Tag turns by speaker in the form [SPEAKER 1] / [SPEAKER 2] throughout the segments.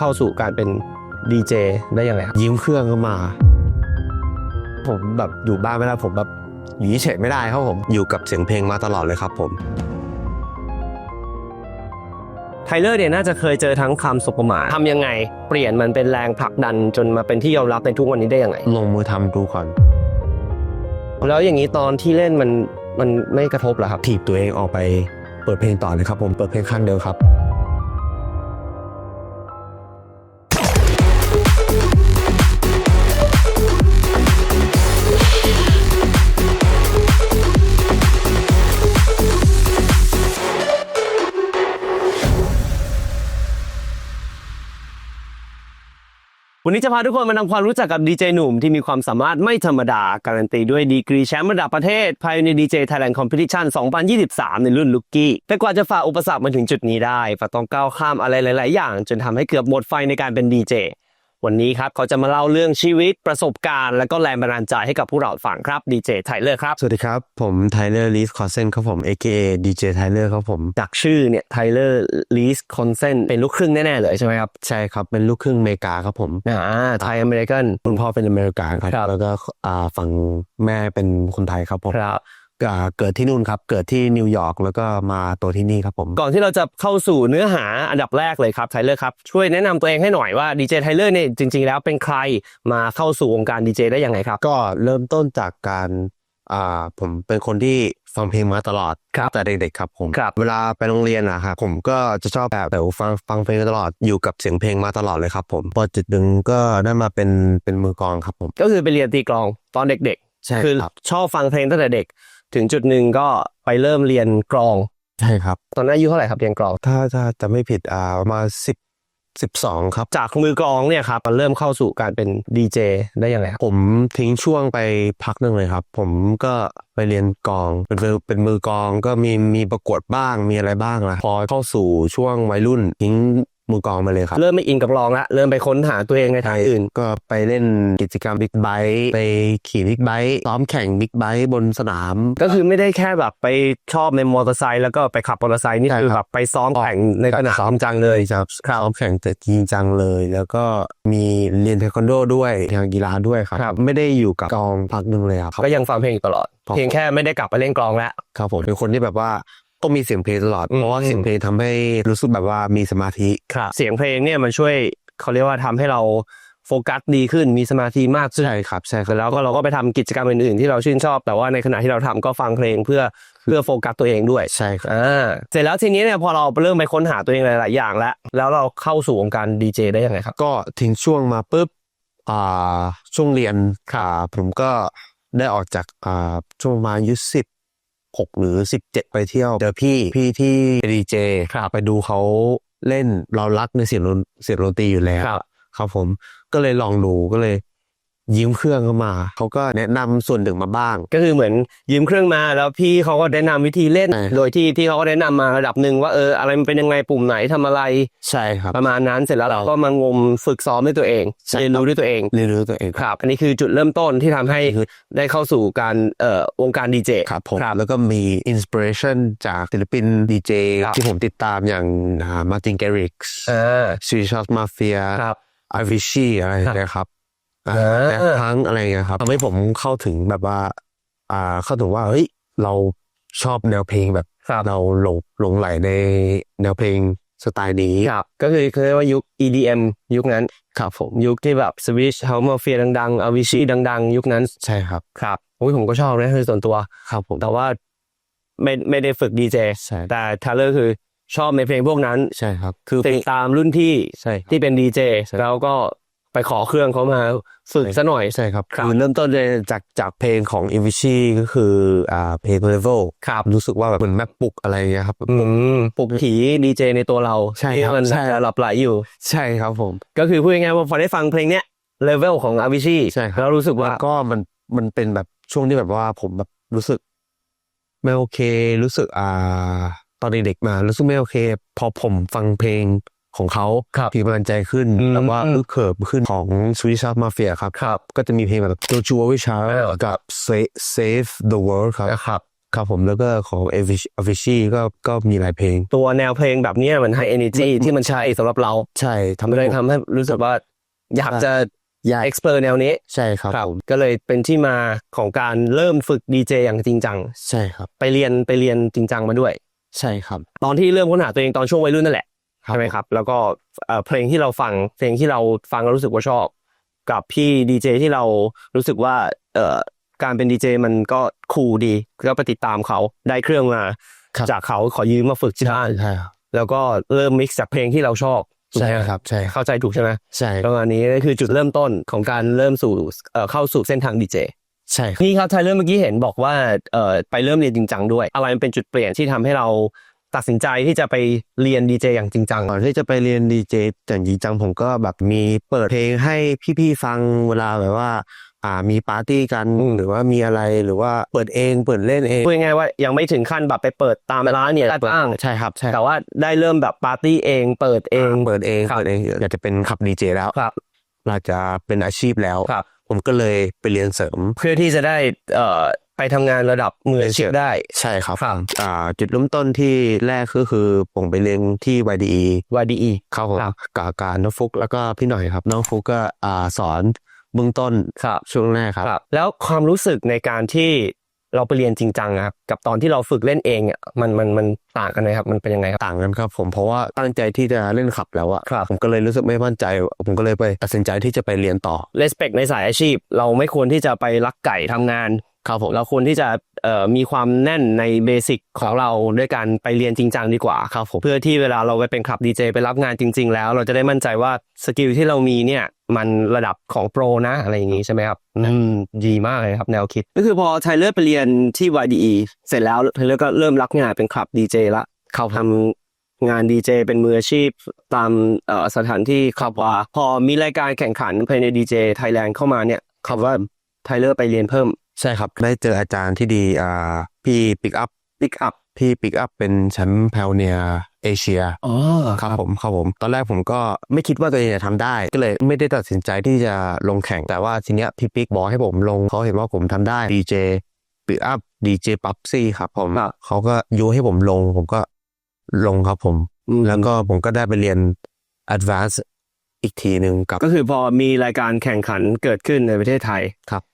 [SPEAKER 1] เข้าสู่การเป็นดีเจได้ยังไงครับ
[SPEAKER 2] ยืมเครื่องก็มา ผมแบบอยู่บ้านไม่ได้ผมแบบอยู่เฉยๆไม่ได้ครับผมอยู่กับเสียงเพลงมาตลอดเลยครับผม
[SPEAKER 1] ไทเลอร์เนี่ยน่าจะเคยเจอทั้งคำสบประมาททำยังไง เปลี่ยนมันเป็นแรงผลักดันจนมาเป็นที่ยอมรับในทุกวันนี้ได้ยังไง
[SPEAKER 2] ลงมือทำดูก่อน
[SPEAKER 1] แล้วอย่างนี้ตอนที่เล่นมันมันไม่กระทบเหรอครับ
[SPEAKER 2] ถีบตัวเองออกไปเปิดเพลงต่อเลยครับผมเปิดเพลงข้างเดียวครับ
[SPEAKER 1] วันนี้จะพาทุกคนมาทำความรู้จักกับดีเจหนุ่มที่มีความสามารถไม่ธรรมดา การันตีด้วยดีกรีแชมป์ระดับประเทศ ภายในดีเจไทยแลนด์คอมเพ t i ชัน2023 ในรุ่นลุกกี้ แต่กว่าจะฝ่าอุปสรรคมาถึงจุดนี้ได้ฝ่าต้องก้าวข้ามอะไรหลาย ๆ อย่าง จนทำให้เกือบหมดไฟในการเป็นดีเจ วันนี้ครับเขาจะมาเล่าเรื่องชีวิตประสบการณ์ และก็แรงบันดาลใจให้กับพวกเราฟังครับดีเจไทเลอร์ครับ
[SPEAKER 2] สวัสดีครับ ผมไทเลอร์ลีสคอเซนครับผม AKA DJ ไทเลอร์ครับผม
[SPEAKER 1] จากชื่อเนี่ยไทเลอร์ลีสคอนเซนเป็นลูกครึ่งแน่ๆเลยใช่ไหมครับ
[SPEAKER 2] ใช่ครับเป็นลูกครึ่งอเมริกาครับผม
[SPEAKER 1] อ่าไทยอเมริกัน
[SPEAKER 2] คุณพ่อเป็นอเมริกันครับ
[SPEAKER 1] ครับ
[SPEAKER 2] แล้วก็อ่าฝั่งแม่เป็นคนไทยครับผม
[SPEAKER 1] ครับ
[SPEAKER 2] อ่า เกิดที่นู่นครับ เกิดที่นิวยอร์กแล้วก็มาโตที่นี่ครับผม
[SPEAKER 1] ก่อนที่เราจะเข้าสู่เนื้อหาอันดับแรกเลยครับไทเลอร์ครับ ช่วยแนะนำตัวเองให้หน่อยว่าดีเจไทเลอร์เนี่ยจริง ๆ แล้วเป็นใครมาเข้าสู่วงการดีเจได้ยังไงครับ
[SPEAKER 2] ก็เริ่มต้นจากการอ่าผมเป็นคนที่ฟังเพลงมาตลอด
[SPEAKER 1] ครับ
[SPEAKER 2] แต่เด็กๆครับผม
[SPEAKER 1] ครับ
[SPEAKER 2] เวลาไปโรงเรียนอะครับผมก็จะชอบแบบแต่ฟังฟังเพลงตลอดอยู่กับเสียงเพลงมาตลอดเลยครับผมพอจุดหนึ่งก็ได้มาเป็นเป็นมือกลองครับผม
[SPEAKER 1] ก็คือไปเรียนตีกลองตอนเด็ก
[SPEAKER 2] ใช่
[SPEAKER 1] ๆคือ
[SPEAKER 2] ครับ
[SPEAKER 1] ชอบฟังเพลงตั้งแต่เด็ก ถึงจุดหนึ่งก็ไปเริ่มเรียนกลอง
[SPEAKER 2] ใช่ครับ
[SPEAKER 1] ตอนนั้นอายุเท่าไหร่ครับเรียนกลอง
[SPEAKER 2] ถ้าถ้าจะไม่ผิดอ่าประมาณสิบสิบสองครับ
[SPEAKER 1] จากมือกลองเนี่ยครับมันเริ่มเข้าสู่การเป็นดีเจได้ยังไงครับ
[SPEAKER 2] ผมทิ้งช่วงไปพักหนึ่งเลยครับ ผมก็ไปเรียนกลองเป็นมือเป็นมือกลองก็มีมีประกวดบ้างมีอะไรบ้างละพอเข้าสู่ช่วงวัยรุ่นทิ้ง มือกลองไปเลยครับ
[SPEAKER 1] เริ่มไม่อินกับกลองละเริ่มไปค้นหาตัวเองในทางอื่น
[SPEAKER 2] ก็ไปเล่นกิจกรรมบิ๊กไบค์ไปขี่บิ๊กไบค์ซ้อมแข่งบิ๊กไบค์บนสนาม
[SPEAKER 1] ก็คือไม่ได้แค่แบบไปชอบในมอเตอร์ไซค์แล้วก็ไปขับมอเตอร์ไซค์นี่
[SPEAKER 2] ใช่
[SPEAKER 1] คือ
[SPEAKER 2] ค
[SPEAKER 1] แบ
[SPEAKER 2] รับ
[SPEAKER 1] บไปซ้อมแข่งในสนาม
[SPEAKER 2] ซ้อมจังเลยครับซ้อมแข่งแต่จริงจังเลย แล้วก็มีเรียนเทควันโดด้วยทางกีฬาด้วยครับ
[SPEAKER 1] ครับ
[SPEAKER 2] ไม่ได้อยู่กับกองพักหนึ่งเลยครับ
[SPEAKER 1] ก็ยังฟังเพลงอยู่ตลอด
[SPEAKER 2] ครับ
[SPEAKER 1] เพียงแค่ไม่ได้กลับไปเล่นกลองแล้ว
[SPEAKER 2] ครับผมเป็นคนที่แบบว่า ต้องมีเสียงเพลงตลอด
[SPEAKER 1] อืม
[SPEAKER 2] เพราะว่าเสียงเพลงทำให้รู้สึกแบบว่ามีสมาธิ
[SPEAKER 1] ครับเสียงเพลงเนี่ยมันช่วยเขาเรียกว่าทำให้เราโฟกัสดีขึ้นมีสมาธิมากขึ้น
[SPEAKER 2] ใช่ครับใช่ค
[SPEAKER 1] เสร็
[SPEAKER 2] รับ
[SPEAKER 1] จแล้วก็เราก็ไปทำกิจกรรมอื่นๆที่เราชื่นชอบ แต่ว่าในขณะที่เราทำก็ฟังเพลงเพื่อเพื่อโฟกัสตัวเองด้วย
[SPEAKER 2] ใช่ครับ
[SPEAKER 1] อ่าเสร็จแล้วทีนี้เนี่ยพอเราเริ่มไปค้นหาตัวเองหลายๆอย่างแล้วแล้วเราเข้าสู่วงการดีเจได้ยังไงครับ
[SPEAKER 2] ก็ทิ้งช่วงมาปุ๊บอ่าช่วงเรียนค่ะผมก็ได้ออกจากอ่าช่วงประมาณอายุสิบ หกหรือสิบเจ็ดไปเที่ยวเจอพี่พี่ที่เป็นดีเจ
[SPEAKER 1] ครับ
[SPEAKER 2] ไปดูเขาเล่นเรารักในเสียงดนเสียงดนตรีอยู่แล้ว
[SPEAKER 1] ครับ
[SPEAKER 2] ครับผมก็เลยลองดูก็เลย ยืมเครื่องเข้ามา เขาก็แนะนำส่วนหนึ่งมาบ้าง
[SPEAKER 1] ก็คือเหมือนยืมเครื่องมาแล้วพี่เขาก็แนะนำวิธีเล่น
[SPEAKER 2] ใช่
[SPEAKER 1] โดยที่ที่เขาก็แนะนำมาระดับหนึ่งว่าเอออะไรมันเป็นยังไงปุ่มไหนทำอะไร
[SPEAKER 2] ใช่ครับ
[SPEAKER 1] ประมาณนั้นเสร็จแล้วเรา
[SPEAKER 2] เรา
[SPEAKER 1] ก็มางมฝึกซ้อมด้วยตัวเอง
[SPEAKER 2] ใช่
[SPEAKER 1] เรียนรู้ด้วยตัวเอง
[SPEAKER 2] เรียนรู้ตัวเอง
[SPEAKER 1] ครับ อันนี้คือจุดเริ่มต้นที่ทำให้ได้เข้าสู่การเอ่อวงการดีเจ
[SPEAKER 2] ครับผม
[SPEAKER 1] ครับ
[SPEAKER 2] แล้วก็มีอินสปิเรชันจากศิลปินดีเจ
[SPEAKER 1] ครับ
[SPEAKER 2] ที่ผมติดตามอย่างมาร์ตินแกริกส์
[SPEAKER 1] อ่า
[SPEAKER 2] ซีชอสมาเฟีย
[SPEAKER 1] ครับ
[SPEAKER 2] ไอวิชีอะไรอย่างเงี้ยครับ
[SPEAKER 1] อ่า
[SPEAKER 2] แบ็คพังอะไรอย่างเงี้ยครับทำให้ผมเข้าถึงแบบว่า อ่าเข้าถึงว่าเฮ้ยเราชอบแนวเพลงแบบ
[SPEAKER 1] ครับ
[SPEAKER 2] เราหลงหลงไหลในแนวเพลงสไตล์นี้
[SPEAKER 1] ครับก็คือคือเรียกว่ายุค EDM ยุคนั้น
[SPEAKER 2] ครับผม
[SPEAKER 1] ยุคที่แบบสวิชเฮามาเฟียดังๆอวิชีดัง ๆ ยุคนั้น
[SPEAKER 2] ใช่ครับ
[SPEAKER 1] ครับโอ้ยผมก็ชอบนะคือส่วนตัว
[SPEAKER 2] ครับผม
[SPEAKER 1] แต่ว่าไม่ไม่ได้ฝึกดีเจ
[SPEAKER 2] ใช่
[SPEAKER 1] แต่ทาเลอร์คือชอบในเพลงพวกนั้น
[SPEAKER 2] ใช่ครับ คือ
[SPEAKER 1] ติดตามรุ่นพี่
[SPEAKER 2] ใช่ครับ
[SPEAKER 1] ที่เป็นดีเจ
[SPEAKER 2] ใช่
[SPEAKER 1] แล้วก็ ไปขอเครื่องเขามาฝึกซะหน่อย
[SPEAKER 2] ใช่ครับ
[SPEAKER 1] ครับ
[SPEAKER 2] คือเริ่มต้นเลยจากจากเพลงของอิวิชีก็คืออ่าเพลง level
[SPEAKER 1] ครับ
[SPEAKER 2] รู้สึกว่าแบบเหมือนแม่ปลุกอะไรอย่างเงี้ยครับ
[SPEAKER 1] อืมปลุกผีดีเจในตัวเรา
[SPEAKER 2] ใช่ครับ
[SPEAKER 1] ที่มัน
[SPEAKER 2] ใช่
[SPEAKER 1] หลับไหลอยู่
[SPEAKER 2] ใช่ครับผม
[SPEAKER 1] ก็คือพูดง่ายๆว่าพอได้ฟังเพลงเนี้ยเลเวลของอาวิชี
[SPEAKER 2] ใช่ครับ
[SPEAKER 1] แล้วรู้สึกว่า
[SPEAKER 2] แล้วก็มันมันเป็นแบบช่วงที่แบบว่าผมแบบรู้สึกไม่โอเค รู้สึกอ่า ตอนเด็กๆมารู้สึกไม่โอเค พอผมฟังเพลง ของเขา
[SPEAKER 1] ครับ
[SPEAKER 2] มีกำลังใจขึ้น
[SPEAKER 1] อืม
[SPEAKER 2] แล้วว่าอึกเขิบขึ้นของ Swedish House Mafia ครับ
[SPEAKER 1] ครับ
[SPEAKER 2] ก็จะมีเพลงแบบ Don't You Worry Child
[SPEAKER 1] เออ
[SPEAKER 2] กับ Save Save the World ครับ
[SPEAKER 1] ครับ
[SPEAKER 2] ครับผมแล้วก็ของเอฟิอฟิชี่ก็ก็มีหลายเพลง
[SPEAKER 1] ตัวแนวเพลงแบบเนี้ยมันให้ energy ที่มันใช่สำหรับเรา
[SPEAKER 2] ใช่ทำ
[SPEAKER 1] ทำ
[SPEAKER 2] ให้
[SPEAKER 1] เลย
[SPEAKER 2] ผม
[SPEAKER 1] ทำให้รู้สึกว่าอยากจะ
[SPEAKER 2] อยาก
[SPEAKER 1] explore แนวนี้
[SPEAKER 2] ใช่ครับผม
[SPEAKER 1] ก็เลยเป็นที่มาของการเริ่มฝึกดีเจอย่างจริงจัง
[SPEAKER 2] ใช่ครับ
[SPEAKER 1] ไปเรียนไปเรียนจริงจังมาด้วย
[SPEAKER 2] ใช่ครับ
[SPEAKER 1] ตอนที่เริ่มค้นหาตัวเองตอนช่วงวัยรุ่นนั่นแหละ
[SPEAKER 2] ครับ
[SPEAKER 1] ใช่ไหมครับ แล้วก็เอ่อเพลงที่เราฟังเพลงที่เราฟังแล้วรู้สึกว่าชอบ กับพี่ดีเจที่เรารู้สึกว่าเอ่อการเป็นดีเจมันก็คูลดีก็ไปติดตามเขาได้เครื่องมา
[SPEAKER 2] ครับ
[SPEAKER 1] จากเขาขอยืมมาฝึกที่บ้าน
[SPEAKER 2] ใช่ครับ
[SPEAKER 1] แล้วก็เริ่มมิกซ์จากเพลงที่เราชอบถูก
[SPEAKER 2] ใช่
[SPEAKER 1] ไหม
[SPEAKER 2] ครับใช่ครับ
[SPEAKER 1] เข้าใจถูกใช่ไหม
[SPEAKER 2] ใช่
[SPEAKER 1] ประมาณนี้ก็คือจุดเริ่มต้นของการเริ่มสู่เอ่อเข้าสู่เส้นทางดีเจ
[SPEAKER 2] ใช่ครับ
[SPEAKER 1] นี่ครับไทเลอร์เมื่อกี้เห็นบอกว่าเอ่อไปเริ่มเรียนจริงจังด้วย อะไรมันเป็นจุดเปลี่ยนที่ทำให้เรา ตัดสินใจที่จะไปเรียนดีเจอย่างจริงจัง
[SPEAKER 2] ก่อนที่จะไปเรียนดีเจแต่จริงจังผมก็แบบมีเปิดเพลงให้พี่ๆฟังเวลาแบบว่า อ่ามีปาร์ตี้กัน
[SPEAKER 1] อืม
[SPEAKER 2] หรือว่ามีอะไรหรือว่าเปิดเองเปิดเล่นเอง
[SPEAKER 1] พูดง่ายๆว่ายังไม่ถึงขั้นแบบไปเปิดตามร้านเนี่ยได้บ้าง
[SPEAKER 2] ใช่ครับใช่
[SPEAKER 1] แต่ว่าได้เริ่มแบบปาร์ตี้เองเปิดเอง
[SPEAKER 2] เปิดเอง
[SPEAKER 1] ครับ
[SPEAKER 2] เปิดเองอยากจะเป็นขับดีเจแล้ว
[SPEAKER 1] ครับ
[SPEAKER 2] เราจะเป็นอาชีพแล้ว
[SPEAKER 1] ครับ
[SPEAKER 2] ผมก็เลยไปเรียนเสริม
[SPEAKER 1] เพื่อที่จะได้เอ่อ ไปทำงานระดับมืออาชีพได้
[SPEAKER 2] ใช่ครับ
[SPEAKER 1] ครับ
[SPEAKER 2] อ่า จุดเริ่มต้นที่แรกก็คือผมไปเรียนที่ YDE
[SPEAKER 1] YDE
[SPEAKER 2] ครับผม
[SPEAKER 1] ครับ
[SPEAKER 2] กับการน้องฟุกแล้วก็พี่หน่อยครับ น้องฟุกก็อ่าสอนเบื้องต้น
[SPEAKER 1] ครับ
[SPEAKER 2] ช่วงแรกครับ
[SPEAKER 1] ครับ แล้วความรู้สึกในการที่เราไปเรียนจริงจังอะครับกับตอนที่เราฝึกเล่นเองอะมันมันมันต่างกันไหมครับ มันเป็นยังไงครับ
[SPEAKER 2] ต่างกันครับผมเพราะว่าตั้งใจที่จะเล่นขับแล้วอะ
[SPEAKER 1] ครับ
[SPEAKER 2] ผมก็เลยรู้สึกไม่มั่นใจ ผมก็เลยไปตัดสินใจที่จะไปเรียนต่อ
[SPEAKER 1] respect ในสายอาชีพ เราไม่ควรที่จะไปลักไก่ทำงาน
[SPEAKER 2] ครับผม
[SPEAKER 1] เราควรที่จะเอ่อมีความแน่นในเบสิกของเราด้วยการไปเรียนจริงจังดีกว่า
[SPEAKER 2] ครับผม
[SPEAKER 1] เพื่อที่เวลาเราไปเป็นคลับดีเจไปรับงานจริง ๆ แล้ว เราจะได้มั่นใจว่าสกิลที่เรามีเนี่ยมันระดับของโปรนะอะไรอย่างนี้ใช่ไหมครับอืมดีมากเลยครับแนวคิด ก็คือพอไทเลอร์ไปเรียนที่ YDE เสร็จแล้วไทเลอร์ก็เริ่มรับงานเป็นคลับดีเจละ
[SPEAKER 2] เขาท
[SPEAKER 1] ทำงานดีเจเป็นมืออาชีพตามเอ่อสถานที่ครับว่า พอมีรายการแข่งขันภายในดีเจไทยแลนด์เข้ามาเนี่ยคำว่าไทเลอร์ไปเรียนเพิ่มำ
[SPEAKER 2] ใช่ครับ ได้เจออาจารย์ที่ดีอ่าพี่ปิกอัพ
[SPEAKER 1] ปิกอัพ
[SPEAKER 2] พี่ปิกอัพเป็นแชมป์แพลเนียเอเชีย
[SPEAKER 1] อ๋อ
[SPEAKER 2] ครับผมครับผม ตอนแรกผมก็ไม่คิดว่าตัวเองจะทำได้ ก็เลยไม่ได้ตัดสินใจที่จะลงแข่ง แต่ว่าทีเนี้ยพี่ปิ๊กบอกให้ผมลงเขาเห็นว่าผมทำได้ดีเจปิกอัพดีเจปั๊บซี่ครับผม
[SPEAKER 1] ครับ
[SPEAKER 2] เขาก็ยูให้ผมลง ผมก็ลงครับผม
[SPEAKER 1] อืม
[SPEAKER 2] แล้วก็ผมก็ได้ไปเรียน advance อีกทีหนึ่งกับ
[SPEAKER 1] ก็คือพอมีรายการแข่งขันเกิดขึ้นในประเทศไทย
[SPEAKER 2] ครับ
[SPEAKER 1] เด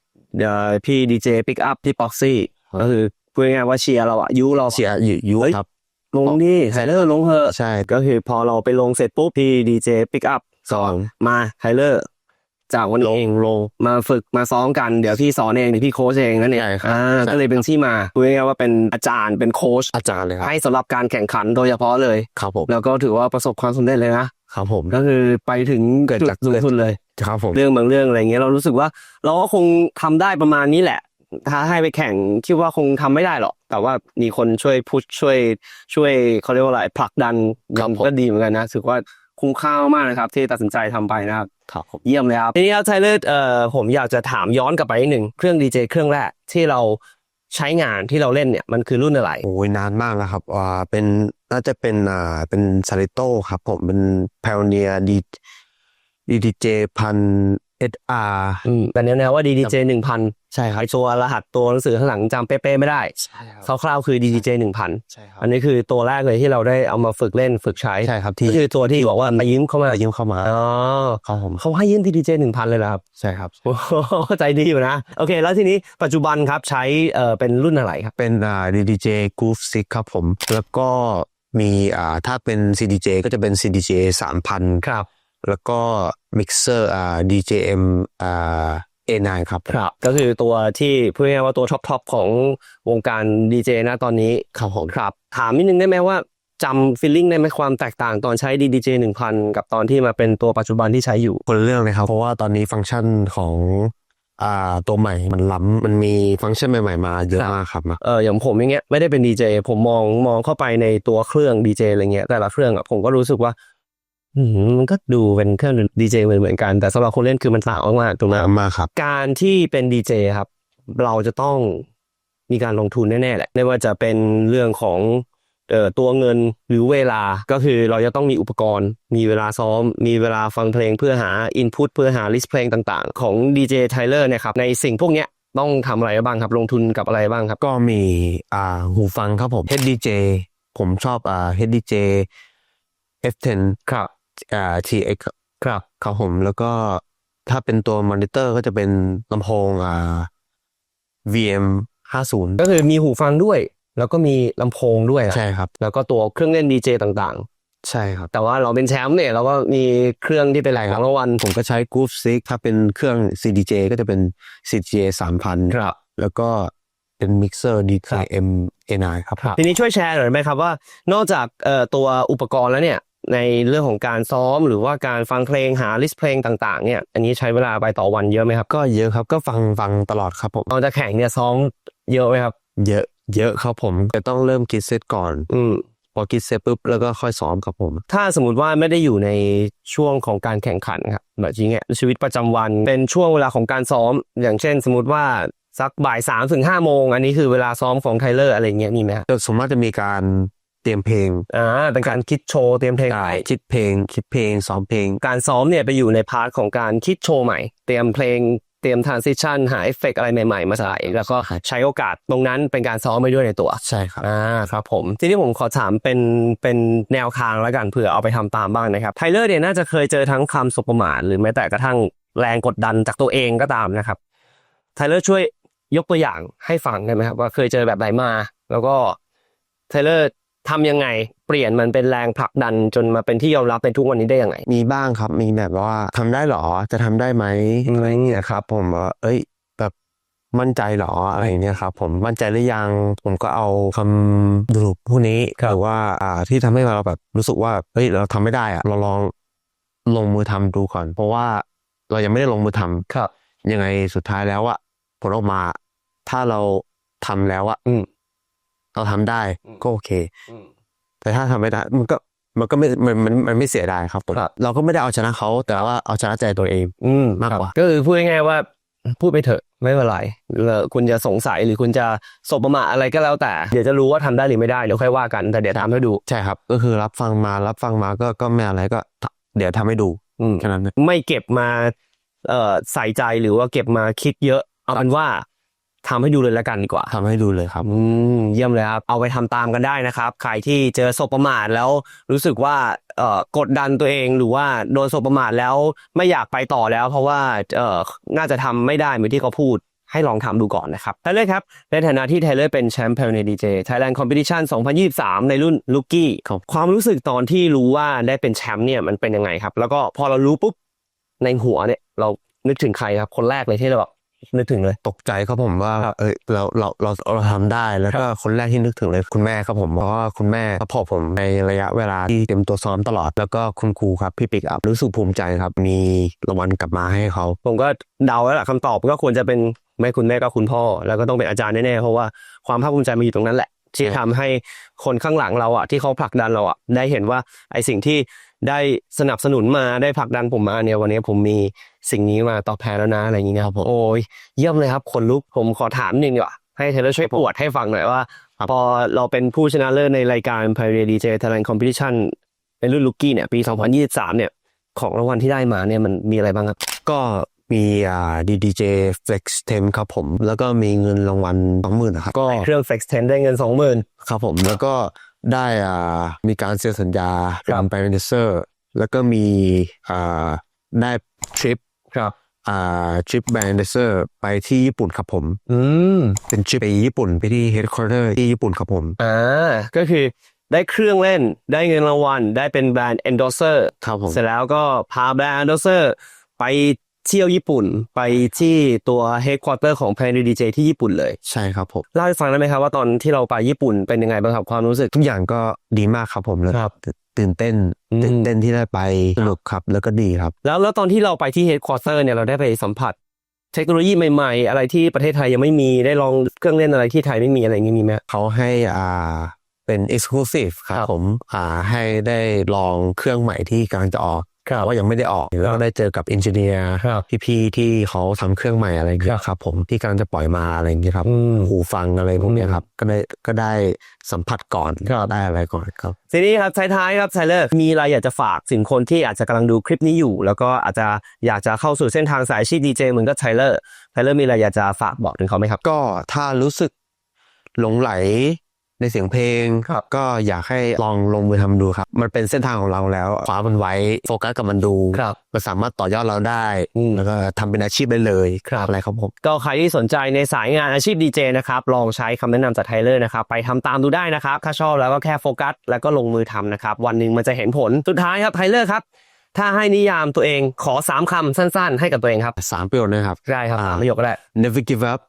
[SPEAKER 1] ี๋ยว พี่ดีเจปิกอัพที่พ็อกซี่
[SPEAKER 2] ครับ
[SPEAKER 1] ก็คือพูดง่ายๆว่าเชียร์เราอะยุเราอะ
[SPEAKER 2] เสียอยู่ยู
[SPEAKER 1] เฮ้ย
[SPEAKER 2] ครับ
[SPEAKER 1] ลงนี่ไทเลอร์ลงเถอะ
[SPEAKER 2] ใช่
[SPEAKER 1] ก็คือพอเราไปลงเสร็จปุ๊บพี่ดีเจปิกอัพสอนมาไทเลอร์จากวันนี้เองลงมาฝึกมาซ้อมกันเดี๋ยวพี่สอนเองเดี๋ยวพี่โค้ชเองนั่นเอง
[SPEAKER 2] ใช่ครับ
[SPEAKER 1] อ่า
[SPEAKER 2] ใช่
[SPEAKER 1] ก็เลยเป็นที่มาพูดง่ายๆว่าเป็นอาจารย์เป็นโค้ช
[SPEAKER 2] อาจารย์เลยครับ
[SPEAKER 1] ให้สำหรับการแข่งขันโดยเฉพาะเลย
[SPEAKER 2] ครับผม
[SPEAKER 1] แล้วก็ถือว่าประสบความสำเร็จเลยนะครับ
[SPEAKER 2] ผม
[SPEAKER 1] ก็คือไปถึง
[SPEAKER 2] เกิด
[SPEAKER 1] จุด
[SPEAKER 2] จาก
[SPEAKER 1] สูงสุดเลย
[SPEAKER 2] ครับผม
[SPEAKER 1] เรื่องบางเรื่องอะไรเงี้ยเรารู้สึกว่า เราก็คงทำได้ประมาณนี้แหละ ถ้าให้ไปแข่งคิดว่าคงทำไม่ได้หรอก แต่ว่ามีคนช่วยพุชช่วยช่วยเขาเรียกว่าอะไรผลักดัน
[SPEAKER 2] ครับผม
[SPEAKER 1] ก็ดีเหมือนกันนะถือว่าคุ้มค่ามากนะครับ ที่ตัดสินใจทำไปนะครับ
[SPEAKER 2] ครับผม
[SPEAKER 1] เยี่ยมเลยครับทีนี้ครับไทเลอร์เอ่อผมอยากจะถามย้อนกลับไปนิดหนึ่งเครื่องดีเจเครื่องแรกที่เราใช้งานที่เราเล่นเนี่ยมันคือรุ่นอะไร
[SPEAKER 2] โอ้ยนานมากแล้วครับอ่าเป็นน่าจะเป็นอ่าเป็นซาริโต้ครับผมเป็นแพลเนียดี ดีดีเจพันเอสอาร์
[SPEAKER 1] อืมแต่แนวๆว่า DDJ หนึ่งพัน
[SPEAKER 2] ใช่ครับ
[SPEAKER 1] ไอตัวรหัสตัวหนังสือข้างหลังจำเป๊ะๆไม่ได้
[SPEAKER 2] ใช่ครับ
[SPEAKER 1] คร่าวๆคือ DDJ หนึ่งพัน
[SPEAKER 2] ใช่ครับ
[SPEAKER 1] อันนี้คือตัวแรกเลยที่เราได้เอามาฝึกเล่นฝึกใช้
[SPEAKER 2] ใช่ครับที่
[SPEAKER 1] ก็คือตัวที่บอกว่าไปยืมเข้ามา
[SPEAKER 2] ยืมเข้ามา
[SPEAKER 1] อ๋อ
[SPEAKER 2] ครับผม
[SPEAKER 1] เขาให้ยืม DDJ หนึ่งพันเลยเหรอครับ
[SPEAKER 2] ใช่ครับ
[SPEAKER 1] โอ้โหใจดีอยู่นะโอเคแล้วทีนี้ปัจจุบันครับใช้เอ่อเป็นรุ่นอะไรครับ
[SPEAKER 2] เป็นอ่าดีดีเจกูฟซิกครับผมแล้วก็มีอ่าถ้าเป็น CDJ ก็จะเป็น CDJ สามพัน
[SPEAKER 1] ครับ
[SPEAKER 2] แล้วก็มิกเซอร์อ่า DJM อ่า A9 ครับ
[SPEAKER 1] ครับก็คือตัวที่พูดง่ายๆว่าตัวท็อปทอปของวงการดีเจนะตอนนี้
[SPEAKER 2] ครับผม
[SPEAKER 1] ครับถามนิดนึงได้ไหมว่าจำฟีลลิ่งได้ไหมความแตกต่างตอนใช้ DDJ หนึ่งพันกับตอนที่มาเป็นตัวปัจจุบันที่ใช้อยู่
[SPEAKER 2] คนละเรื่องเลยครับ เพราะว่าตอนนี้ฟังก์ชันของอ่าตัวใหม่มันล้ำมันมีฟังก์ชันใหม่ ๆ มาเยอะมากครับ
[SPEAKER 1] เอออย่างผมอย่างเงี้ยไม่ได้เป็นดีเจผมมองมองเข้าไปในตัวเครื่องดีเจอะไรเงี้ยแต่ละเครื่องอะผมก็รู้สึกว่าอื มมันก็ดูเป็นเครื่องดีเจเหมือนเหมือนกัน แต่สำหรับคนเล่นคือมันต่างมากๆถูกไหม
[SPEAKER 2] มากครับ
[SPEAKER 1] การที่เป็นดีเจครับ เราจะต้องมีการลงทุนแน่ๆแหละไม่ว่าจะเป็นเรื่องของเอ่อตัวเงินหรือเวลาก็คือเราจะต้องมีอุปกรณ์ มีเวลาซ้อม มีเวลาฟังเพลงเพื่อหาอินพุตเพื่อหาลิสต์เพลงต่างๆ ของดีเจไทเลอร์เนี่ยครับ ในสิ่งพวกเนี้ยต้องทำอะไรบ้างครับ ลงทุนกับอะไรบ้างครับ
[SPEAKER 2] ก็มีอ่าหูฟังครับผม HDJ ผมชอบอ่า HDJ F10
[SPEAKER 1] ครับ
[SPEAKER 2] อ่า TX
[SPEAKER 1] ครับ
[SPEAKER 2] ครับผมแล้วก็ถ้าเป็นตัวมอนิเตอร์ก็จะเป็นลำโพงอ่า VM 50
[SPEAKER 1] ก็คือมีหูฟังด้วย แล้วก็มีลำโพงด้วยนะ
[SPEAKER 2] ใช่ครับ
[SPEAKER 1] แล้วก็ตัวเครื่องเล่นดีเจต่าง
[SPEAKER 2] ใช่ครับ
[SPEAKER 1] ๆแต่ว่าเราเป็นแชมป์เนี่ยเราก็มีเครื่องที่เป็นแหล่งของรางวัล
[SPEAKER 2] ผมก็ใช้ Groove Six ถ้าเป็นเครื่อง CDJ ก็จะเป็น CDJ 3000
[SPEAKER 1] ครับ
[SPEAKER 2] แล้วก็เป็นมิกเซอร์ DKM A9 ครับ
[SPEAKER 1] ทีนี้ช่วยแชร์หน่อยไหมครับว่านอกจากเอ่อตัวอุปกรณ์แล้วเนี่ย ในเรื่องของการซ้อมหรือว่าการฟังเพลงหาลิสต์เพลงต่างๆเนี่ยอันนี้ใช้เวลาไปต่อวันเยอะไหมครับ
[SPEAKER 2] ก็เยอะครับก็ฟังฟังตลอดครับผม
[SPEAKER 1] ตอนจะแข่งเนี่ยซ้อมเยอะไหมครับ
[SPEAKER 2] เยอะเยอะครับผมแต่ต้องเริ่มคิดเซตก่อน
[SPEAKER 1] อืม
[SPEAKER 2] พอคิดเสร็จปุ๊บแล้วก็ค่อยซ้อมครับผม
[SPEAKER 1] ถ้าสมมติว่าไม่ได้อยู่ในช่วงของการแข่งขันครับแบบนี้เนี่ยชีวิตประจำวันเป็นช่วงเวลาของการซ้อม อย่างเช่น สมมติว่าสักบ่ายสามถึงห้าโมง อันนี้คือเวลาซ้อมของไทเลอร์อะไรเงี้ยมีไหมครับ
[SPEAKER 2] แต่สมมติจะมีการ เตรียมเพลง
[SPEAKER 1] อ่าเป็นการคิดโชว์เตรียมเพลงใหม่
[SPEAKER 2] คิดเพลง คิดเพลงซ้อมเพลง
[SPEAKER 1] การซ้อมเนี่ยไปอยู่ในพาร์ทของการคิดโชว์ใหม่ เตรียมเพลงเตรียมทรานซิชันหาเอฟเฟกอะไรใหม่ๆ มาใส่แล้วก็ใช้โอกาสตรงนั้นเป็นการซ้อมไปด้วยในตัว
[SPEAKER 2] ใช่ครับ
[SPEAKER 1] อ่าครับผม ทีนี้ผมขอถามเป็นเป็นแนวทางแล้วกันเผื่อเอาไปทำตามบ้างนะครับไทเลอร์เนี่ยน่าจะเคยเจอทั้งคำสบประมาทหรือแม้แต่กระทั่งแรงกดดันจากตัวเองก็ตามนะครับไทเลอร์ช่วยยกตัวอย่างให้ฟังได้ไหมครับว่าเคยเจอแบบไหนมา แล้วก็ไทเลอร์ ทำยังไงเปลี่ยนมันเป็นแรงผลักดันจนมาเป็นที่ยอมรับในทุกวันนี้ได้ยังไง
[SPEAKER 2] มีบ้างครับมีแบบว่าทำได้เหรอจะทำได้ไหม
[SPEAKER 1] อืม
[SPEAKER 2] อะไรเงี้ยครับ ผมว่าเอ้ยแบบมั่นใจเหรออะไรเงี้ยครับผมมั่นใจหรือยัง ผมก็เอาคำดูพวกนี้หรือว่าอ่าที่ทำให้เราแบบรู้สึกว่าเฮ้ยเราทำไม่ได้อะเราลองลงมือทำดูก่อน เพราะว่าเรายังไม่ได้ลงมือทำ
[SPEAKER 1] ครับ
[SPEAKER 2] ยังไงสุดท้ายแล้วอะผลออกมา ถ้าเราทำแล้วอะ
[SPEAKER 1] อืม
[SPEAKER 2] เราทำได้
[SPEAKER 1] อืม
[SPEAKER 2] ก็โอเคแต่ถ้าทำไม่ได้มันก็มันก็ไม่มันมันมันไม่เสียดายครับผม
[SPEAKER 1] ครับ
[SPEAKER 2] เราก็ไม่ได้เอาชนะเขาแต่ว่าเอาชนะใจตัวเอง
[SPEAKER 1] อืม
[SPEAKER 2] มากกว่า
[SPEAKER 1] ก็คือพูดง่ายๆว่าพูดไปเถอะไม่เป็นไรหรือคุณจะสงสัยหรือคุณจะสบประมาทอะไรก็แล้วแต่ เดี๋ยวจะรู้ว่าทำได้หรือไม่ได้เดี๋ยวค่อยว่ากันแต่เดี๋ยวทำให้ดู
[SPEAKER 2] ใช่ครับ ก็คือรับฟังมารับฟังมาก็ก็ไม่อะไรก็ทเดี๋ยวทำให้ดู
[SPEAKER 1] อืม
[SPEAKER 2] แค่นั้นนะ
[SPEAKER 1] ไม่เก็บมาเอ่อใส่ใจหรือว่าเก็บมาคิดเยอะ เอาเป็นว่า ทำให้ดูเลยละกันดีกว่า
[SPEAKER 2] ทำให้ดูเลยครับ
[SPEAKER 1] อืมเยี่ยมเลยครับเอาไปทำตามกันได้นะครับใครที่เจอสบประมาทแล้วรู้สึกว่าเอ่อกดดันตัวเองหรือว่าโดนสบประมาทแล้วไม่อยากไปต่อแล้ว เพราะว่าเอ่อน่าจะทำไม่ได้เหมือนที่เขาพูดให้ลองทำดูก่อนนะครับไทเลอร์ครับ ในฐานะที่ไทเลอร์เป็นแชมป์เพลในดีเจ Thailand Competition 2023 ในรุ่นลูกี้
[SPEAKER 2] ครับ
[SPEAKER 1] ความรู้สึกตอนที่รู้ว่าได้เป็นแชมป์เนี่ยมันเป็นยังไงครับ แล้วก็พอเรารู้ปุ๊บในหัวเนี่ยเรานึกถึงใครครับ คนแรกเลยที่เราแบบ นึกถึงเลย
[SPEAKER 2] ตกใจครับผมว่าเอยเราเราเราเราทำได้แล้วก็คนแรกที่นึกถึงเลยคุณแม่ครับผมเพราะว่าคุณแม่ซัพพอร์ตผมในระยะเวลาที่เตรียมตัวซ้อมตลอด แล้วก็คุณครูครับพี่ปิกอัพรู้สึกภูมิใจครับ มีรางวัลกลับมาให้เขา
[SPEAKER 1] ผมก็เดาแล้วล่ะคำตอบก็ควรจะเป็นไม่คุณแม่ก็คุณพ่อ แล้วก็ต้องเป็นอาจารย์แน่ๆเพราะว่าความภาคภูมิใจมันอยู่ตรงนั้นแหละที่ทำให้คนข้างหลังเราอะที่เขาผลักดันเราอะได้เห็นว่าไอสิ่งที่ ได้สนับสนุนมาได้ผลักดันผมมาเนี่ยวันนี้ผมมีสิ่งนี้มาตอบแทนแล้วนะอะไรอย่างเงี้ยครับผมโอ้ยเยี่ยมเลยครับคนลุกผมขอถามหนึ่งดีกว่าให้เทเลช่วยปวดให้ฟังหน่อยว่า พอเราเป็นผู้ชนะเลิศในรายการ Pioneer DJ Thailand Competition ในรุ่นลูกี้เนี่ยปี 2023 เนี่ยของรางวัลที่ได้มาเนี่ยมันมีอะไรบ้างครับ
[SPEAKER 2] ก็มีอ่า DDJ Flex 10ครับผม แล้วก็มีเงินรางวัลสองหมื่นนะครับก็
[SPEAKER 1] เครื่อง Flex 10ได้เงิน 20,000
[SPEAKER 2] ครับผมแล้วก็ ได้อ่ามีการเซ็นสัญญา
[SPEAKER 1] ครับ
[SPEAKER 2] เป็นแบรนด์เซอร์แล้วก็มีอ่าได้ทริป
[SPEAKER 1] ครับ
[SPEAKER 2] อ่าทริปแบรนด์เซอร์ไปที่ญี่ปุ่นครับผม
[SPEAKER 1] อืม
[SPEAKER 2] เป็นทริปไปญี่ปุ่นไปที่เฮดคอร์เตอร์ที่ญี่ปุ่นครับผม
[SPEAKER 1] อ่าก็คือได้เครื่องเล่นได้เงินรางวัลได้เป็นแบรนด์ endorser
[SPEAKER 2] ครับผม
[SPEAKER 1] เสร็จแล้วก็พาแบรนด์ endorser ไป เที่ยวญี่ปุ่นไปที่ตัว headquarter ของ Pioneer DJ ที่ญี่ปุ่นเลย
[SPEAKER 2] ใช่ครับผม
[SPEAKER 1] เล่าให้ฟังได้ไหมครับว่าตอนที่เราไปญี่ปุ่นเป็นยังไงบ้างครับความรู้สึก
[SPEAKER 2] ทุกอย่างก็ดีมากครับผมแล้ว
[SPEAKER 1] ครับ
[SPEAKER 2] ตื่นเต้น
[SPEAKER 1] อืม
[SPEAKER 2] ตื่นเต้นที่ได้ไปสนุกครับแล้วก็ดีครับ
[SPEAKER 1] แล้วแล้วตอนที่เราไปที่ headquarter เนี่ยเราได้ไปสัมผัสเทคโนโลยีใหม่ๆ อะไรที่ประเทศไทยยังไม่มีได้ลองเครื่องเล่นอะไรที่ไทยไม่มีอะไรอย่างนี้มีไหม
[SPEAKER 2] เขาให้อ่าเป็น exclusive ครับ
[SPEAKER 1] ครับ
[SPEAKER 2] ผมอ่าให้ได้ลองเครื่องใหม่ที่กำลังจะออก
[SPEAKER 1] ครับ
[SPEAKER 2] ว่ายังไม่ได้ออกแล้วก็ได้เจอกับเอนจิเนียร์
[SPEAKER 1] ครับ
[SPEAKER 2] พี่ๆที่เขาทำเครื่องใหม่อะไรอย่างเงี้ยครับผมที่กำลังจะปล่อยมาอะไรอย่างเงี้ยครับ
[SPEAKER 1] อืม
[SPEAKER 2] หูฟังอะไรพวกเนี้ยครับก็ได้ก็ได้สัมผัสก่อนได้อะไรก่อนครับ
[SPEAKER 1] ทีนี้ครับท้ายๆครับไซเลอร์มีอะไรอยากจะฝากถึงคนที่อาจจะกำลังดูคลิปนี้อยู่ แล้วก็อาจจะอยากจะเข้าสู่เส้นทางสายอาชีพดีเจเหมือนกับไทเลอร์ไทเลอร์มีอะไรอยากจะฝากบอกถึงเขาไหมครับ
[SPEAKER 2] ก็ถ้ารู้สึกหลงไหล ในเสียงเพลง
[SPEAKER 1] ครับ
[SPEAKER 2] ก็อยากให้ลองลงมือทำดูครับ มันเป็นเส้นทางของเราแล้วคว้ามันไว้โฟกัสกับมันดู
[SPEAKER 1] ครับ
[SPEAKER 2] มันสามารถต่อยอดเราได้
[SPEAKER 1] อืม
[SPEAKER 2] แล้วก็ทำเป็นอาชีพได้เลย
[SPEAKER 1] ครับ
[SPEAKER 2] อะไรครับผม
[SPEAKER 1] ก็ใครที่สนใจในสายงานอาชีพดีเจนะครับลองใช้คำแนะนำจากไทเลอร์นะครับไปทำตามดูได้นะครับถ้าชอบแล้วก็แค่โฟกัส แล้วก็ลงมือทำนะครับวันหนึ่งมันจะเห็นผลสุดท้ายครับไทเลอร์ครับถ้าให้นิยามตัวเองขอสามคำสั้น ๆ ให้กับตัวเองครับ
[SPEAKER 2] สามประโยชน์นะครับ
[SPEAKER 1] ได้ครับ
[SPEAKER 2] อ่า
[SPEAKER 1] สามประโยคก็ได้
[SPEAKER 2] never give up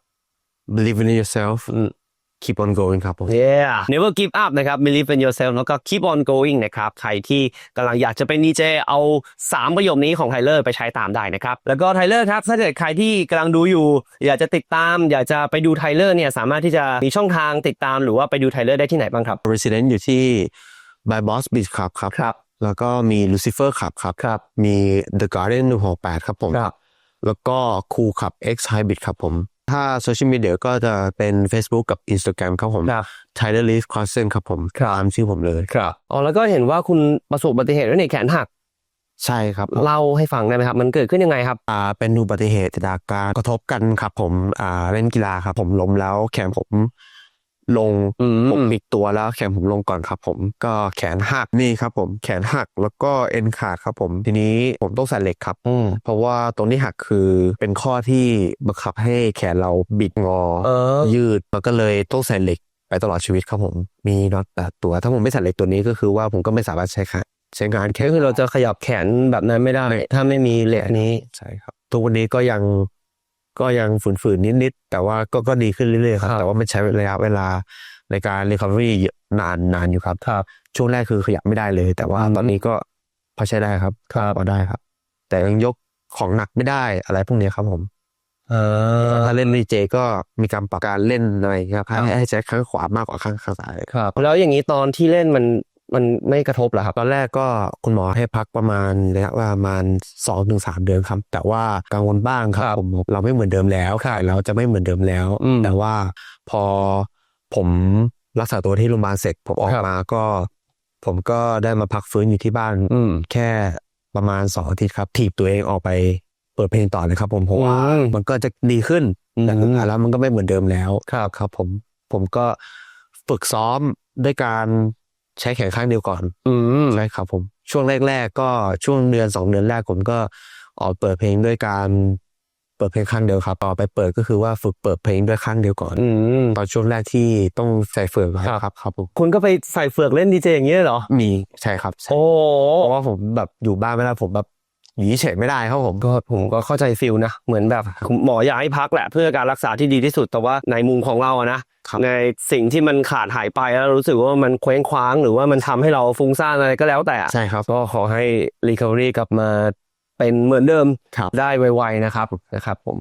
[SPEAKER 2] believe in yourself keep on going ครับผม
[SPEAKER 1] Yeah never give up นะครับ believe in yourself แล้วก็ keep on going นะครับ ใครที่กำลังอยากจะเป็นดีเจเอา 3 ประโยคนี้ของไทเลอร์ไปใช้ตามได้นะครับ แล้วก็ไทเลอร์ครับ ถ้าเกิดใครที่กำลังดูอยู่ อยากจะติดตาม อยากจะไปดูไทเลอร์เนี่ย สามารถที่จะมีช่องทางติดตามหรือว่าไปดูไทเลอร์ได้ที่ไหนบ้างครับ
[SPEAKER 2] resident อยู่ที่ by boss beach ครับครับ
[SPEAKER 1] ครับ
[SPEAKER 2] แล้วก็มี lucifer ครับครับ
[SPEAKER 1] ครับ
[SPEAKER 2] มี the garden 168 ครับผม
[SPEAKER 1] ครับ
[SPEAKER 2] แล้วก็ cool ครับ x hybrid ครับผม ถ้าโซเชียลมีเดียก็จะเป็น Facebook กับ Instagram ครับผม
[SPEAKER 1] ครับ
[SPEAKER 2] Tyler Leaf Crossen ครับผม
[SPEAKER 1] ครับ
[SPEAKER 2] ตามชื่อผมเลย
[SPEAKER 1] ครับอ๋อแล้วก็เห็นว่าคุณประสบอุบัติเหตุด้วยในแขนหัก
[SPEAKER 2] ใช่ครับ
[SPEAKER 1] เล่าให้ฟังได้ไหมครับ มันเกิดขึ้นยังไงครับ
[SPEAKER 2] อ่าเป็นอุบัติเหตุจากการกระทบกันครับผมอ่าเล่นกีฬาครับผมล้มแล้วแขนผม ลง
[SPEAKER 1] อืม
[SPEAKER 2] ผมปิดตัวแล้วแขนผมลงก่อนครับผมก็แขนหักนี่ครับผมแขนหักแล้วก็เอ็นขาดครับผมทีนี้ผมต้องใส่เหล็กครับ
[SPEAKER 1] อืม
[SPEAKER 2] เพราะว่าตรงที่หักคือเป็นข้อที่บังคับให้แขนเราบิดงอ
[SPEAKER 1] เออ
[SPEAKER 2] ยืดมันก็เลยต้องใส่เหล็กไปตลอดชีวิตครับผมมีน็อตแปดตัว ถ้าผมไม่ใส่เหล็กตัวนี้ก็คือว่าผมก็ไม่สามารถใช้ขาใช้งานแค่
[SPEAKER 1] ก็คือเราจะขยับแขนแบบนั้นไม่ได้ ถ้าไม่มีเหล็กนี้
[SPEAKER 2] ใช่ครับทุกวันนี้ก็ยัง ก็ยังฝืนๆนิดๆแต่ว่าก็ก็ดีขึ้นเรื่อยๆครับ
[SPEAKER 1] ครับ
[SPEAKER 2] แต่ว่ามันใช้ระยะเวลาในการ recovery เยอะนานนานอยู่ครับ
[SPEAKER 1] ครับ
[SPEAKER 2] ช่วงแรกคือขยับไม่ได้เลย แต่ว่า
[SPEAKER 1] อืม
[SPEAKER 2] ตอนนี้ก็พอใช้ได้ครับ
[SPEAKER 1] ครับ
[SPEAKER 2] พอได้ครับ แต่ยังยกของหนักไม่ได้อะไรพวกนี้ครับผม
[SPEAKER 1] เออ
[SPEAKER 2] ถ้าเล่นดีเจก็มีการปรับการเล่นอะไรครับให้
[SPEAKER 1] ครับ
[SPEAKER 2] ให้ใช้ข้างขวามากกว่าข้างข้างซ้าย
[SPEAKER 1] ครับ แล้วอย่างนี้ตอนที่เล่นมัน มันไม่กระทบเหรอครับ
[SPEAKER 2] ตอนแรกก็คุณหมอให้พักประมาณระยะเวลาประมาณสองถึงสามเดือนครับ แต่ว่ากังวลบ้างครับ
[SPEAKER 1] ครับ
[SPEAKER 2] ผมเราไม่เหมือนเดิมแล้วค่ะเราจะไม่เหมือนเดิมแล้ว
[SPEAKER 1] อืม
[SPEAKER 2] แต่ว่าพอผมรักษาตัวที่โรงพยาบาลเสร็จผมออก
[SPEAKER 1] ครับ
[SPEAKER 2] มาก็ ผมก็ได้มาพักฟื้นอยู่ที่บ้าน
[SPEAKER 1] อืม
[SPEAKER 2] แค่ประมาณสองอาทิตย์ครับ ถีบตัวเองออกไปเปิดเพลงต่อเลยครับ ผมเพราะว่า
[SPEAKER 1] อืม
[SPEAKER 2] มันก็จะดีขึ้น
[SPEAKER 1] อืม
[SPEAKER 2] แต่สุดท้ายแล้วมันก็ไม่เหมือนเดิมแล้วครับครับ ผมผมก็ฝึกซ้อมด้วยการ ใช้แขนข้างเดียวก่อน
[SPEAKER 1] อืม
[SPEAKER 2] ใช่ครับผม ช่วงแรก ๆ ก็ช่วงเดือนสองเดือนแรกผมก็ออกเปิดเพลงด้วยการเปิดเพลงข้างเดียวครับต่อไปเปิดก็คือว่าฝึกเปิดเพลงด้วยข้างเดียวก่อน
[SPEAKER 1] อืม
[SPEAKER 2] ตอนช่วงแรกที่ต้องใส่เฟือก
[SPEAKER 1] ครับ
[SPEAKER 2] ครับครับผม
[SPEAKER 1] คุณก็ไปใส่เฟือกเล่นดีเจอย่างนี้เลยเหรอ
[SPEAKER 2] มีใช่ครับใช่
[SPEAKER 1] โอ้
[SPEAKER 2] เพราะว่าผมแบบอยู่บ้านไม่ได้ผมแบบอยู่เฉยๆไม่ได้ครับผม
[SPEAKER 1] ก็ผมก็เข้าใจฟิลนะเหมือนแบบหมออยากให้พักแหละเพื่อการรักษาที่ดีที่สุดแต่ว่าในมุมของเราอะนะ
[SPEAKER 2] ครับ
[SPEAKER 1] ในสิ่งที่มันขาดหายไปแล้วรู้สึกว่ามันเคว้งคว้าง หรือว่ามันทำให้เราฟุ้งซ่านอะไรก็แล้วแต่
[SPEAKER 2] ใช่ครับ
[SPEAKER 1] ก็ขอให้ recovery กลับมาเป็นเหมือนเดิม
[SPEAKER 2] ครับ
[SPEAKER 1] ได้ไวๆนะครับนะครับ ผม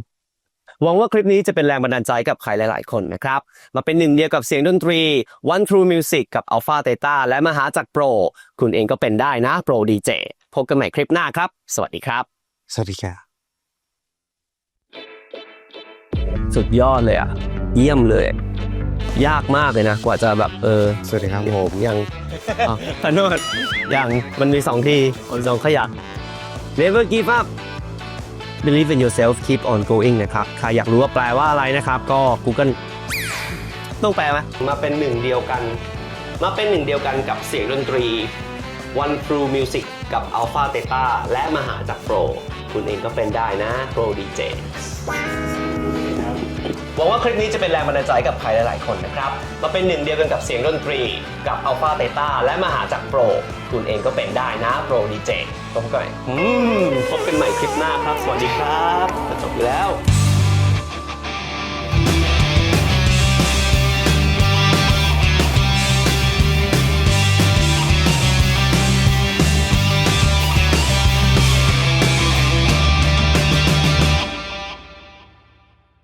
[SPEAKER 1] หวังว่าคลิปนี้จะเป็นแรงบันดาลใจกับใครหลาย ๆ คนนะครับ มาเป็นหนึ่งเดียวกับเสียงดนตรี One True Music กับ Alpha Theta และมหาจักรโปร คุณเองก็เป็นได้นะโปรดีเจพบกันใหม่คลิปหน้าครับ สวัสดีครับ
[SPEAKER 2] สวัสดีครับ
[SPEAKER 1] สุดยอดเลยอะ เยี่ยมเลย ยากมากเลยนะ กว่าจะแบบเออ
[SPEAKER 2] สวัสดีครับผม
[SPEAKER 1] ยังอ๋อขอโทษยังมันมีสองทีสองขยัก never give up believe in yourself keep on going นะครับ ใครอยากรู้ว่าแปลว่าอะไรนะครับ ก็ Google ต้องแปลไหมมาเป็นหนึ่งเดียวกัน มาเป็นหนึ่งเดียวกันกับเสียงดนตรี One True Music กับ Alpha Theta และมหาจักรโปร คุณเองก็เป็นได้นะ Pro DJ หวังว่าคลิปนี้จะเป็นแรงบันดาลใจกับใครหลาย ๆ คนนะครับ มาเป็นหนึ่งเดียวกันกับเสียงดนตรี กับอัลฟาเตต้าและมหาจักรโปร คุณเองก็เป็นได้นะโปรดีเจพบกันใหม่อืมพบกันใหม่คลิปหน้าครับ สวัสดีครับจบแล้ว